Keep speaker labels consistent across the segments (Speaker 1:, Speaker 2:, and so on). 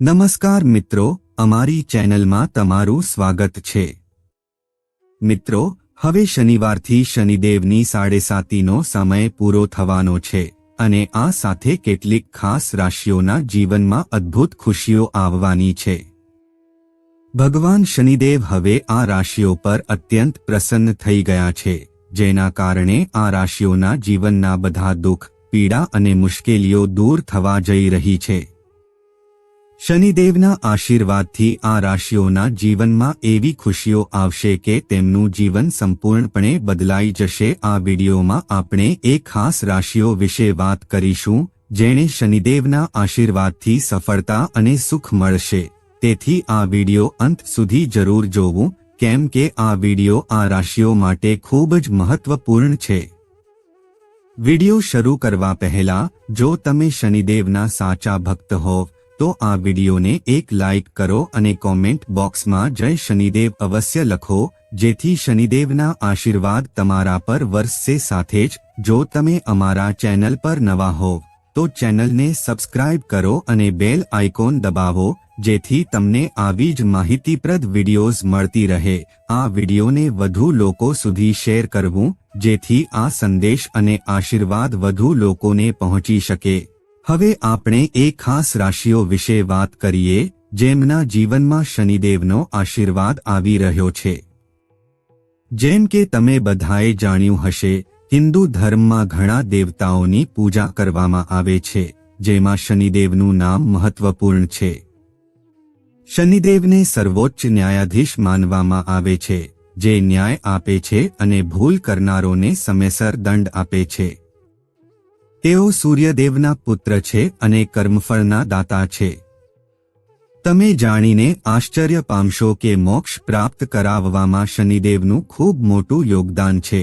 Speaker 1: નમસ્કાર મિત્રો, અમારી ચેનલમાં તમારું સ્વાગત છે. મિત્રો, હવે શનિવારથી શનિદેવની સાડેસાતીનો સમય પૂરો થવાનો છે અને આ સાથે કેટલીક ખાસ રાશિઓના જીવનમાં અદ્ભુત ખુશીઓ આવવાની છે. ભગવાન શનિદેવ હવે આ રાશિઓ પર અત્યંત પ્રસન્ન થઈ ગયા છે, જેના કારણે આ રાશિઓના જીવનના બધા દુઃખ, પીડા અને મુશ્કેલીઓ દૂર થવા જઈ રહી છે. શનિદેવના આશીર્વાદથી આ રાશિઓના જીવનમાં એવી ખુશીઓ આવશે કે તેમનું જીવન સંપૂર્ણપણે બદલાઈ જશે. આ વિડીયોમાં આપણે એક ખાસ રાશિઓ વિશે વાત કરીશું, જેણે શનિદેવના આશીર્વાદથી સફળતા અને સુખ મળશે. તેથી આ વીડિયો અંત સુધી જરૂર જોવું, કેમ કે આ વીડિયો આ રાશિઓ માટે ખૂબ જ મહત્વપૂર્ણ છે. વીડિયો શરૂ કરવા પહેલા, જો તમે શનિદેવના સાચા ભક્ત હોવ તો આ વિડીયોને એક લાઇક કરો અને કોમેન્ટ બોક્સમાં જય શનિદેવ અવશ્ય લખો, જેથી શનિદેવના આશીર્વાદ તમારા પર વરસશે સાથે જ, જો તમે અમારા ચેનલ પર નવા હો, તો ચેનલને સબસ્ક્રાઇબ કરો અને બેલ આઇકોન દબાવો, જેથી તમને આવી જ માહિતીપ્રદ વિડીયોઝ મળતી રહે. આ વિડીયોને વધુ લોકો સુધી શેર કરવું, જેથી આ સંદેશ અને આશીર્વાદ વધુ લોકોને પહોંચી શકે. હવે આપણે એ ખાસ રાશિઓ વિશે વાત કરીએ, જેમના જીવનમાં શનિદેવનો આશીર્વાદ આવી રહ્યો છે. જેમ કે તમે બધાએ જાણ્યું હશે, હિન્દુ ધર્મમાં ઘણા દેવતાઓની પૂજા કરવામાં આવે છે, જેમાં શનિદેવનું નામ મહત્વપૂર્ણ છે. શનિદેવને સર્વોચ્ચ ન્યાયાધીશ માનવામાં આવે છે, જે ન્યાય આપે છે અને ભૂલ કરનારોને સમયસર દંડ આપે છે. તેઓ સૂર્યદેવના પુત્ર છે અને કર્મફળના દાતા છે. તમે જાણીને આશ્ચર્ય પામશો કે મોક્ષ પ્રાપ્ત કરાવવામાં શનિદેવનું ખૂબ મોટું યોગદાન છે.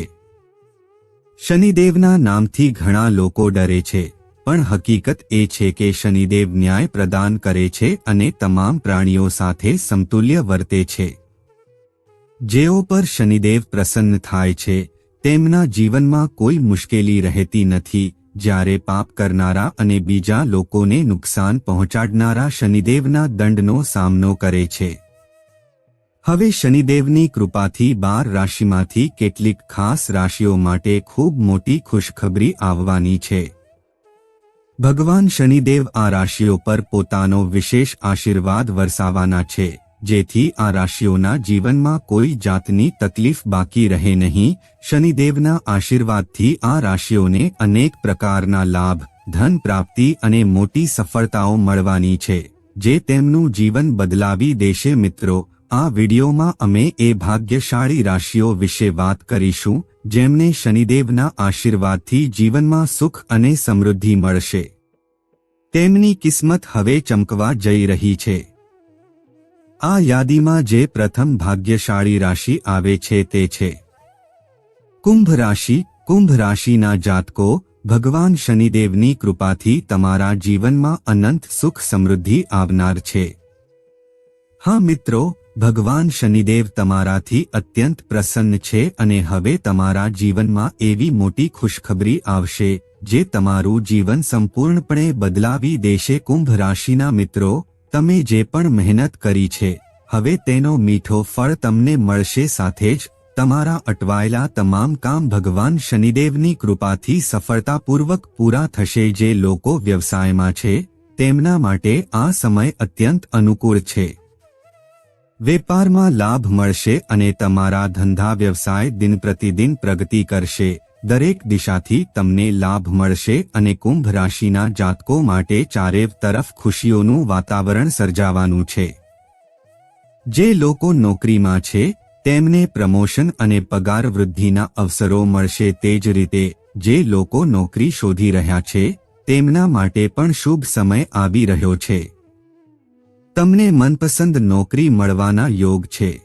Speaker 1: શનિદેવના નામથી ઘણા લોકો ડરે છે, પણ હકીકત એ છે કે શનિદેવ ન્યાય પ્રદાન કરે છે અને તમામ પ્રાણીઓ સાથે સમતુલ્ય વર્તે છે. જેઓ પર શનિદેવ પ્રસન્ન થાય છે, તેમના જીવનમાં કોઈ મુશ્કેલી રહેતી નથી જ્યારે પાપ કરનારા અને બીજા લોકોને નુકસાન પહોંચાડનારા શનિદેવના દંડનો સામનો કરે છે. હવે શનિદેવની કૃપાથી બાર રાશિમાંથી કેટલીક ખાસ રાશિઓ માટે ખૂબ મોટી ખુશખબરી આવવાની છે. ભગવાન શનિદેવ આ રાશિઓ પર પોતાનો વિશેષ આશીર્વાદ વરસાવવાના છે. જેથી આ રાશિઓના જીવનમાં કોઈ જાતની તકલીફ બાકી રહે નહીં. શનિદેવના આશીર્વાદથી આ રાશિઓને અનેક પ્રકારના લાભ, ધન પ્રાપ્તિ અને મોટી સફળતાઓ મળવાની છે. જે તેમનું જીવન બદલાવી દેશે મિત્રો. આ વિડીયોમાં અમે એ ભાગ્યશાળી રાશિઓ વિશે વાત કરીશું, જેમને શનિદેવના આશીર્વાદથી જીવનમાં સુખ અને સમૃદ્ધિ મળશે. તેમની કિસ્મત હવે ચમકવા જઈ રહી છે. આ યાદીમાં જે પ્રથમ ભાગ્યશાળી રાશિ આવે છે તે છે. કુંભ રાશિ, કુંભ રાશિના જાતકો, ભગવાન શનિદેવની કૃપાથી તમારા જીવનમાં અનંત સુખ સમૃદ્ધિ આવનાર છે. હા મિત્રો, ભગવાન શનિદેવ તમારાથી અત્યંત પ્રસન્ન છે અને હવે તમારા જીવનમાં એવી મોટી ખુશખબરી આવશે, જે તમારું જીવન સંપૂર્ણપણે બદલાવી દેશે. કુંભ રાશિના મિત્રો તમે જે પણ મહેનત કરી છે, હવે તેનો મીઠો ફળ તમને મળશે સાથે જ તમારા અટવાયેલા તમામ કામ ભગવાન શનિદેવની કૃપાથી સફળતાપૂર્વક પૂરા થશે જે લોકો વ્યવસાયમાં છે, તેમના માટે આ સમય અત્યંત અનુકૂળ છે. વેપારમાં લાભ મળશે અને તમારા ધંધા વ્યવસાય દિન પ્રતિદિન પ્રગતિ કરશે. દરેક દિશાથી તમને લાભ મળશે અને કુંભ રાશિના જાતકો માટે ચારેવ તરફ ખુશીઓનું વાતાવરણ સર્જાવાનું છે. જે લોકો નોકરીમાં છે, તેમને પ્રમોશન અને પગાર વૃદ્ધિના અવસરો મળશે તે જ રીતે, જે લોકો નોકરી શોધી રહ્યા છે, તેમના માટે પણ શુભ સમય આવી રહ્યો છે. તમને મનપસંદ નોકરી મળવાના યોગ છે.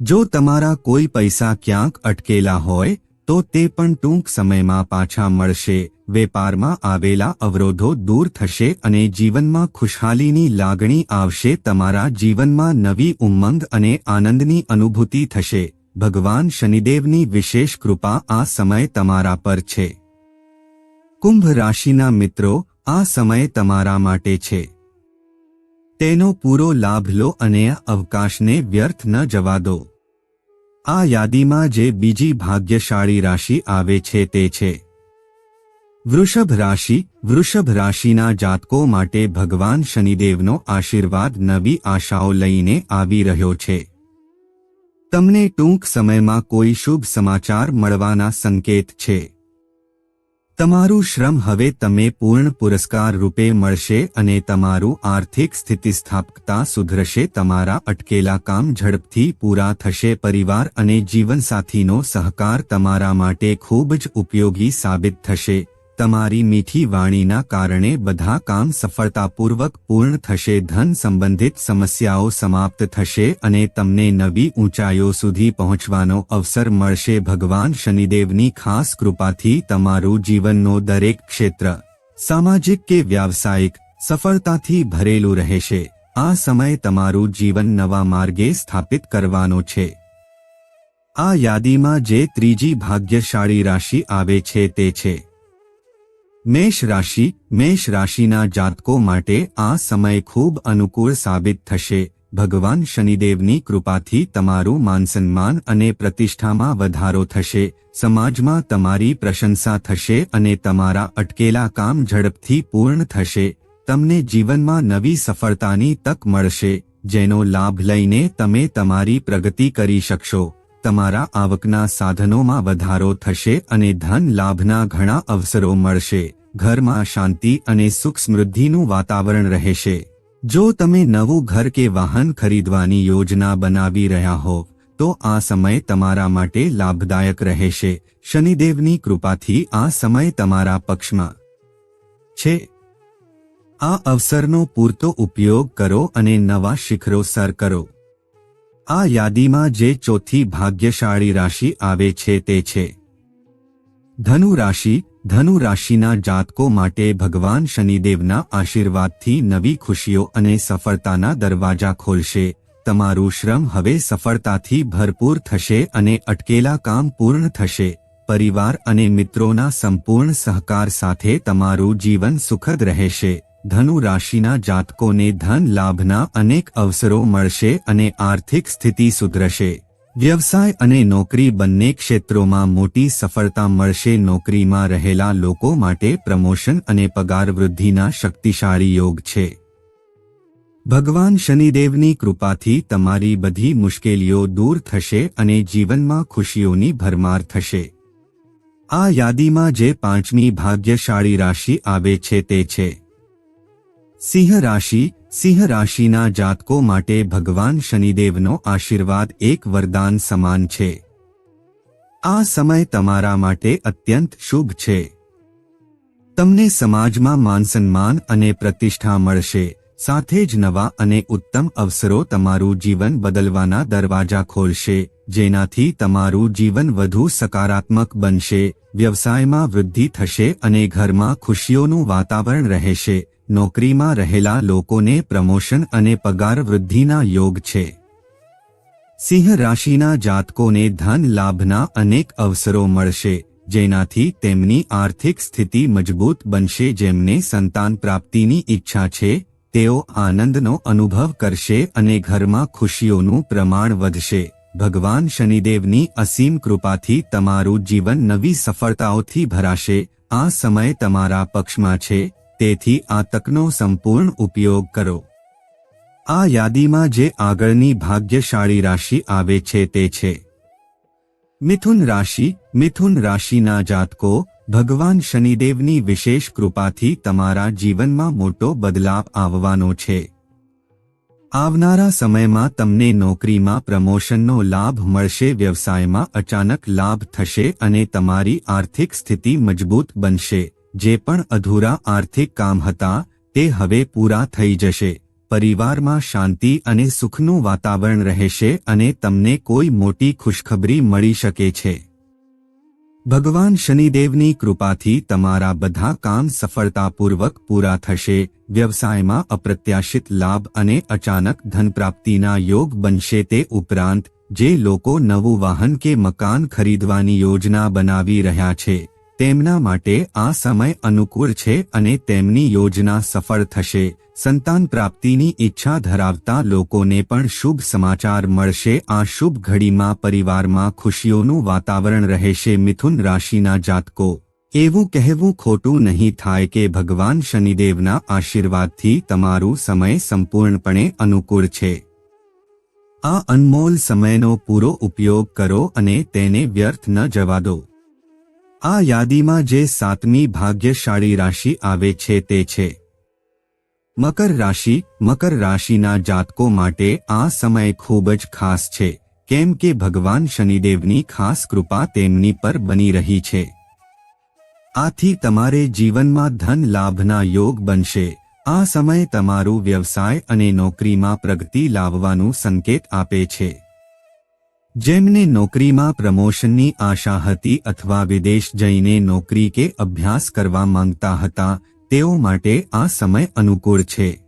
Speaker 1: જો તમારા કોઈ પૈસા ક્યાંક અટકેલા હોય તો તે પણ ટૂંક સમયમાં પાછા મળશે. વેપારમાં આવેલા અવરોધો દૂર થશે અને જીવનમાં ખુશહાલીની લાગણી આવશે. તમારા જીવનમાં નવી ઉમંગ અને આનંદની અનુભૂતિ થશે. ભગવાન શનિદેવની વિશેષ કૃપા આ સમય તમારા પર છે. કુંભ રાશિના મિત્રો, આ સમય તમારા માટે છે. તેનો પૂરો લાભ લો અને અવકાશને વ્યર્થ ન જવા દો. આ યાદીમાં જે બીજી ભાગ્યશાળી રાશિ આવે છે તે છે. વૃષભ રાશિ, વૃષભ રાશિના જાતકો માટે ભગવાન શનિદેવનો આશીર્વાદ નવી આશાઓ લઈને આવી રહ્યો છે. તમને ટૂંક સમયમાં કોઈ શુભ સમાચાર મળવાના સંકેત છે. તમારું શ્રમ હવે તમે પૂર્ણ પુરસ્કાર રૂપે મળશે અને તમારું આર્થિક સ્થિતિસ્થાપકતા સુધરશે, તમારા અટકેલા કામ ઝડપથી પૂરા થશે, પરિવાર અને જીવનસાથીનો સહકાર તમારા માટે ખૂબ જ ઉપયોગી સાબિત થશે. તમારી મીઠી વાણીના કારણે બધા કામ સફળતાપૂર્વક પૂર્ણ થશે, ધન સંબંધિત સમસ્યાઓ સમાપ્ત થશે અને તમને નવી ઊંચાઈઓ સુધી પહોંચવાનો અવસર મળશે. ભગવાન શનિદેવની ખાસ કૃપાથી તમારું જીવનનો દરેક ક્ષેત્ર, સામાજિક કે વ્યાવસાયિક, સફળતાથી ભરેલું રહેશે. આ સમય તમારું જીવન નવા માર્ગે સ્થાપિત કરવાનો છે. આ યાદીમાં જે ત્રીજી ભાગ્યશાળી રાશિ આવે છે તે છે. મેષ રાશિ, મેષ રાશિના જાતકો માટે આ સમય ખૂબ અનુકૂળ સાબિત થશે. ભગવાન શનિદેવની કૃપાથી તમારું માનસન્માન અને પ્રતિષ્ઠામાં વધારો થશે. સમાજમાં તમારી પ્રશંસા થશે અને તમારા અટકેલા કામ ઝડપથી પૂર્ણ થશે. તમને જીવનમાં નવી સફળતાની તક મળશે, જેનો લાભ લઈને તમે તમારી પ્રગતિ કરી શકશો. તમારા આવકના સાધનોમાં વધારો થશે અને ધન લાભના ઘણા અવસરો મળશે. ઘરમાં શાંતિ અને સુખ સમૃદ્ધિનું વાતાવરણ રહેશે. જો તમે નવું ઘર કે વાહન ખરીદવાની યોજના બનાવી રહ્યા હો, તો આ સમય તમારા માટે લાભદાયક રહેશે. શનિદેવની કૃપાથી આ સમય તમારા પક્ષમાં છે. આ અવસરનો પૂરતો ઉપયોગ કરો અને નવા શિખરો સર કરો. આ યાદીમાં જે ચોથી ભાગ્યશાળી રાશિ આવે છે તે છે. ધનુ રાશિ ધનુ રાશિના જાતકો માટે ભગવાન શનિદેવના આશીર્વાદથી નવી ખુશીઓ અને સફળતાના દરવાજા ખોલશે. તમારું શ્રમ હવે સફળતાથી ભરપૂર થશે અને અટકેલા કામ પૂર્ણ થશે. પરિવાર અને મિત્રોના સંપૂર્ણ સહકાર સાથે તમારું જીવન સુખદ રહેશે. ધનુ રાશિના જાતકોને ધન લાભના અનેક અવસરો મળશે અને આર્થિક સ્થિતિ સુધરશે. વ્યવસાય અને નોકરી બંને ક્ષેત્રોમાં મોટી સફળતા મળશે. નોકરીમાં રહેલા લોકો માટે પ્રમોશન અને પગાર વૃદ્ધિના શક્તિશાળી યોગ છે. ભગવાન શનિદેવની કૃપાથી તમારી બધી મુશ્કેલીઓ દૂર થશે અને જીવનમાં ખુશીઓની ભરમાર થશે. આ યાદીમાં જે પાંચમી ભાગ્યશાળી રાશિ આવે છે તે છે. સિંહ રાશિ સિંહ રાશિના જાતકો માટે ભગવાન શનિદેવનો આશીર્વાદ એક વરદાન સમાન છે. આ સમય તમારા માટે અત્યંત શુભ છે. તમને સમાજમાં માનસન્માન અને પ્રતિષ્ઠા મળશે, સાથે જ નવા અને ઉત્તમ અવસરો તમારું જીવન બદલવાના દરવાજા ખોલશે, જેનાથી તમારું જીવન વધુ સકારાત્મક બનશે, વ્યવસાયમાં વૃદ્ધિ થશે અને ઘરમાં ખુશીઓનું વાતાવરણ રહેશે નોકરીમાં રહેલા લોકોને પ્રમોશન અને પગાર વૃદ્ધિના યોગ છે. સિંહ રાશિના જાતકોને ધન લાભના અનેક અવસરો મળશે, જેનાથી તેમની આર્થિક સ્થિતિ મજબૂત બનશે જેમને સંતાન પ્રાપ્તિની ઈચ્છા છે, તેઓ આનંદનો અનુભવ કરશે અને ઘરમાં ખુશીઓનું પ્રમાણ વધશે. ભગવાન શનિદેવની અસીમ કૃપાથી તમારું જીવન નવી સફળતાઓથી ભરાશે, આ સમય તમારા પક્ષમાં છે. તેથી આ તકનો સંપૂર્ણ ઉપયોગ કરો. આ યાદીમાં જે આગળની ભાગ્યશાળી રાશિ આવે છે તે છે. મિથુન રાશિ, મિથુન રાશિના જાતકો, ભગવાન શનિદેવની વિશેષ કૃપાથી તમારા જીવનમાં મોટો બદલાવ આવવાનો છે. આવનારા સમયમાં તમને નોકરીમાં પ્રમોશનનો લાભ મળશે, વ્યવસાયમાં અચાનક લાભ થશે અને તમારી આર્થિક સ્થિતિ મજબૂત બનશે. જે પણ અધૂરા આર્થિક કામ હતા, તે હવે પૂરા થઈ જશે. પરિવારમાં શાંતિ અને સુખનું વાતાવરણ રહેશે અને તમને કોઈ મોટી ખુશખબરી મળી શકે છે. ભગવાન શનિદેવની કૃપાથી તમારા બધા કામ સફળતાપૂર્વક પૂરા થશે, વ્યવસાયમાં અપ્રત્યાશિત લાભ અને અચાનક ધનપ્રાપ્તિના યોગ બનશે તે ઉપરાંત, જે લોકો નવું વાહન કે મકાન ખરીદવાની યોજના બનાવી રહ્યા છે. તેમના માટે આ સમય અનુકૂળ છે અને તેમની યોજના સફળ થશે. સંતાન પ્રાપ્તિની ઈચ્છા ધરાવતા લોકોને પણ શુભ સમાચાર મળશે. આ શુભ ઘડીમાં પરિવારમાં ખુશીઓનું વાતાવરણ રહેશે. મિથુન રાશિના જાતકો, એવું કહેવું ખોટું નહીં થાય કે ભગવાન શનિદેવના આશીર્વાદથી તમારું સમય સંપૂર્ણપણે અનુકૂળ છે. આ અનમોલ સમયનો પૂરો ઉપયોગ કરો અને તેને વ્યર્થ ન જવા દો. આ યાદીમાં જે સાતમી ભાગ્યશાળી રાશિ આવે છે તે છે. મકર રાશિ, મકર રાશિના જાતકો માટે આ સમય ખૂબ જ ખાસ છે, કેમ કે ભગવાન શનિદેવની ખાસ કૃપા તેમની પર બની રહી છે. આથી તમારે જીવનમાં ધન લાભના યોગ બનશે. આ સમય તમારું વ્યવસાય અને નોકરીમાં પ્રગતિ લાવવાનું સંકેત આપે છે. જેમને નોકરીમાં પ્રમોશનની આશા હતી અથવા વિદેશ જઈને નોકરી કે અભ્યાસ કરવા માંગતા હતા, તેઓ માટે આ સમય અનુકૂળ છે.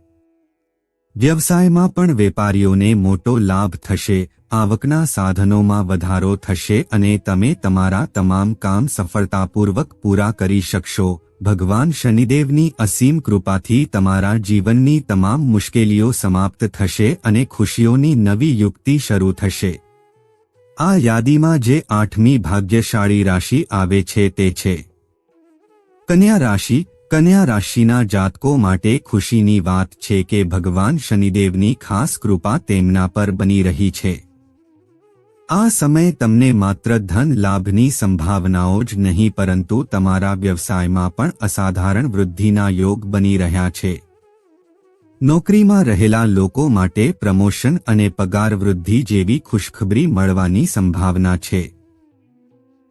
Speaker 1: વ્યવસાયમાં પણ વેપારીઓને મોટો લાભ થશે, આવકના સાધનોમાં વધારો થશે અને તમે તમારા તમામ કામ સફળતાપૂર્વક પૂરા કરી શકશો. ભગવાન શનિદેવની અસીમ કૃપાથી તમારા જીવનની તમામ મુશ્કેલીઓ સમાપ્ત થશે અને ખુશીઓની નવી યુક્તિ શરૂ થશે. આ યાદીમાં જે આઠમી ભાગ્યશાળી રાશિ આવે છે તે છે. કન્યા રાશિ, કન્યા રાશિના જાતકો માટે ખુશીની વાત છે કે ભગવાન શનિદેવની ખાસ કૃપા તેમના પર બની રહી છે. આ સમય તમને માત્ર ધન લાભની સંભાવનાઓ જ નહીં પરંતુ તમારા વ્યવસાયમાં પણ અસાધારણ વૃદ્ધિના યોગ બની રહ્યા છે. નોકરીમાં રહેલા લોકો માટે પ્રમોશન અને પગાર વૃદ્ધિ જેવી ખુશખબરી મળવાની સંભાવના છે.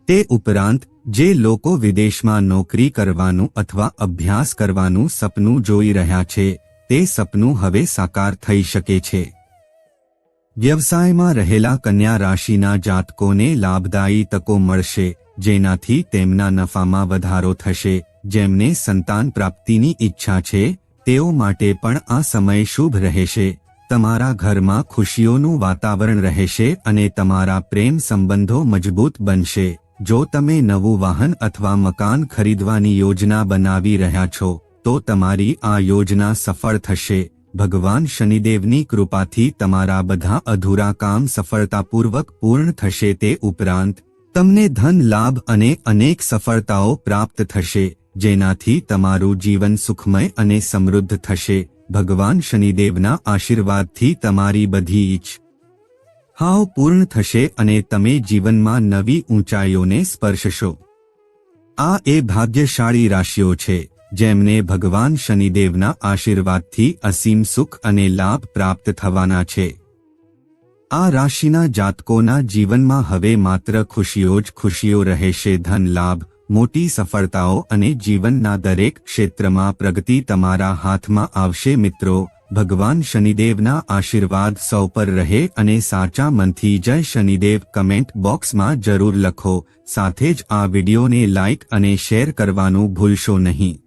Speaker 1: તે ઉપરાંત, જે લોકો વિદેશમાં નોકરી કરવાનું અથવા અભ્યાસ કરવાનું સપનું જોઈ રહ્યા છે, તે સપનું હવે સાકાર થઈ શકે છે. વ્યવસાયમાં રહેલા કન્યા રાશિના જાતકોને લાભદાયી તકો મળશે, જેનાથી તેમના નફામાં વધારો થશે, જેમને સંતાન પ્રાપ્તિની ઈચ્છા છે તેઓ માટે પણ આ સમય શુભ રહેશે. તમારા ઘરમાં ખુશીઓનું વાતાવરણ રહેશે અને તમારા પ્રેમ સંબંધો મજબૂત બનશે. જો તમે નવું વાહન અથવા મકાન ખરીદવાની યોજના બનાવી રહ્યા છો, તો તમારી આ યોજના સફળ થશે. ભગવાન શનિદેવની કૃપાથી તમારા બધા અધૂરા કામ સફળતાપૂર્વક પૂર્ણ થશે તે ઉપરાંત, તમને ધન લાભ અને અનેક સફળતાઓ પ્રાપ્ત થશે. જેનાથી તમારું જીવન સુખમય અને સમૃદ્ધ થશે. ભગવાન શનિદેવના આશીર્વાદથી તમારી બધી ઈચ્છ હાવ પૂર્ણ થશે અને તમે જીવનમાં નવી ઊંચાઈઓને સ્પર્શશો. આ એ ભાગ્યશાળી રાશિઓ છે, જેમને ભગવાન શનિદેવના આશીર્વાદથી અસીમ સુખ અને લાભ પ્રાપ્ત થવાના છે. આ રાશિના જાતકોના જીવનમાં હવે માત્ર ખુશીઓ જ ખુશીઓ રહેશે, ધન લાભ મોટી સફળતાઓ અને જીવનના દરેક ક્ષેત્રમાં પ્રગતિ તમારા હાથમાં આવશે મિત્રો. ભગવાન શનિદેવના આશીર્વાદ સૌ પર રહે અને સાચા મનથી જય શનિદેવ કમેન્ટ બોક્સમાં જરૂર લખો. સાથે જ આ વિડીયોને લાઇક અને શેર કરવાનું ભૂલશો નહીં.